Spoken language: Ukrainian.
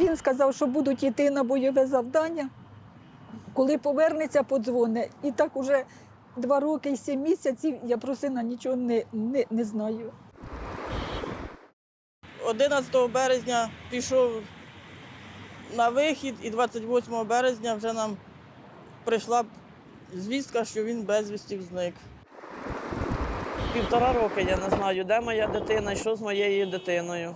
Він сказав, що будуть йти на бойове завдання. Коли повернеться, подзвоне. І так уже два роки і сім місяців я про сина нічого не, не, не знаю. 11 березня пішов на вихід, і 28 березня вже нам прийшла звістка, що він безвісті зник. Півтора роки я не знаю, де моя дитина і що з моєю дитиною.